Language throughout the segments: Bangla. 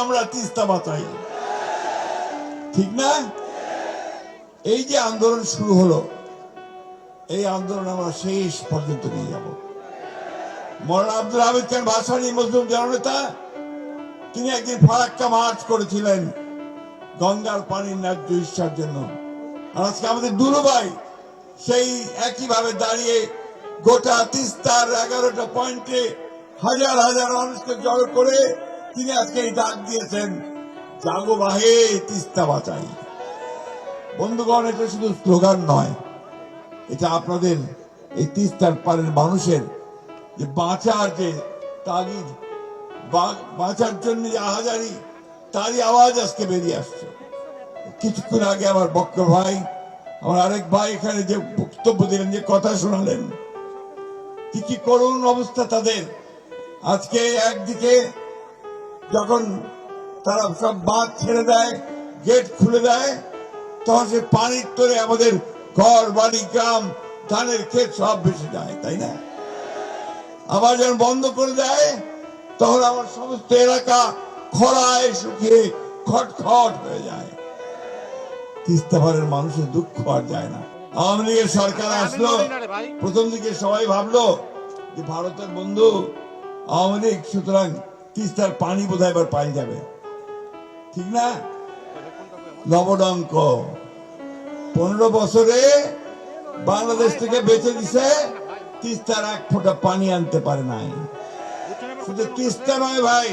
আমরা তিস্তা বাঁচাই ঠিক না? এই যে আন্দোলন শুরু হলো, এই আন্দোলন আমরা শেষ পর্যন্ত নিয়ে যাব। মৌলানা আব্দুল হামিদ খান ভাসানী মজলুম জননেতা, তিনি একদিন ফারাক্কা মার্চ করেছিলেন গঙ্গার পানির ন্যায্য ইচ্ছার জন্য। আর আজকে আমাদের দুলুভাই সেই একইভাবে দাঁড়িয়ে গোটা তিস্তার এগারোটা পয়েন্টে হাজার হাজার মানুষকে জড়ো করে তিনি আজকে এই ডাক দিয়েছেন, জাগো বাহে, তিস্তা বাঁচাই বন্ধুগণ, এটা শুধু স্লোগান নয়, এটা আপনাদের এই তিস্তার পারের মানুষের যে বাঁচার যে তাগিদ বাঁচার জন্য যে আহাজারি, তারই আওয়াজ আজকে বেরিয়ে আসছে। কিছুক্ষণ আগে আমার বক্র ভাই, আমার আরেক ভাই এখানে যে বক্তব্য দিলেন, যে কথা শোনালেন, কি কি করুণ অবস্থা তাদের? আজকে একদিকে যখন তারা সব বাঁধ ছেড়ে দেয় গেট খুলে দেয় তখন সে পানির তোরে আমাদের ঘর বাড়ি গ্রাম ধানের ক্ষেত সব ভেসে যায় তাই না? আবার যখন বন্ধ করে দেয় তখন আমার সমস্ত এলাকা খরায় শুকিয়ে খটখট হয়ে যায়। তিস্তাভারের মানুষের দুঃখ আর যায় না। আওয়ামী লীগের সরকার আসলো। প্রথম দিকে সবাই ভাবলো যে ভারতের বন্ধু আওয়ামী লীগ সুতরাং তিস্তার পানি বোধহয় এবার পাই যাবে। ঠিক না? লবডঙ্ক পনেরো বছরে বাংলাদেশ থেকে বেঁচে দিছে তিস্তার এক ফোঁটা পানি আনতে পারে নাই। শুধু তিস্তা নয় ভাই,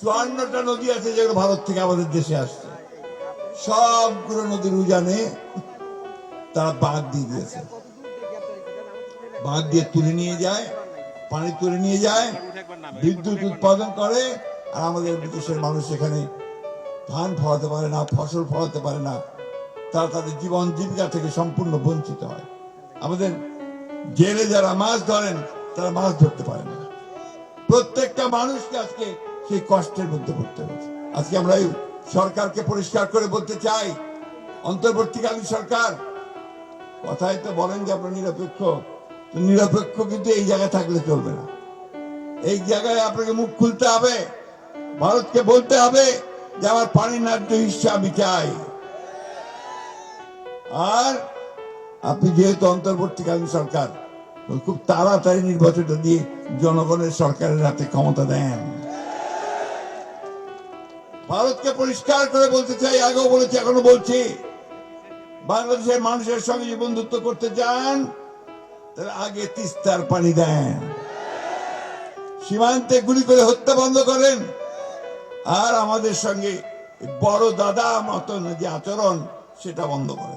চুয়ান্নটা নদী আছে যেগুলো ভারত থেকে আমাদের দেশে আসছে। সবগুলো নদীর উজানে তারা বাঁধ দিয়ে দিয়েছে। বাঁধ দিয়ে তুলে নিয়ে যায়। পানি তুলে নিয়ে যায়, বিদ্যুৎ উৎপাদন করে, আর আমাদের দেশের মানুষ এখানে ধান ফলাতে পারে না, ফসল ফলাতে পারে না। তারা তাদের জীবন জীবিকা থেকে সম্পূর্ণ বঞ্চিত হয়। আমাদের জেলে যারা মাছ ধরেন, তারা মাছ ধরতে পারে না। প্রত্যেকটা মানুষকে আজকে সেই কষ্টের মধ্যে পড়তে হচ্ছে আজকে আমরা এই সরকারকে পরিষ্কার করে বলতে চাই, অন্তর্বর্তীকালীন সরকার কথাই তো বলেন যে আপনার নিরপেক্ষ নিরপেক্ষ কিন্তু এই জায়গায় থাকলে চলবে না। এই জায়গায় আপনাকে মুখ খুলতে হবে, ভারতকে বলতে হবে যে আমার পানি ন্যায্য হিসা আমি চাই। আর আপনি যেহেতু অন্তর্বর্তীকালীন সরকার খুব তাড়াতাড়ি নির্বাচনটা দিয়ে জনগণের সরকারের হাতে ক্ষমতা দেন। ভারতকে পরিষ্কার করে বলতে চাই, আগেও বলেছি, এখনও বলছি, বাংলাদেশের মানুষের সঙ্গে বন্ধুত্ব করতে চান আগে তিস্তার পানি দেন। সীমান্তে গুলি করে হত্যা বন্ধ করেন। আর আমাদের সঙ্গে বড় দাদা মতন যে আচরণ, সেটা বন্ধ করেন।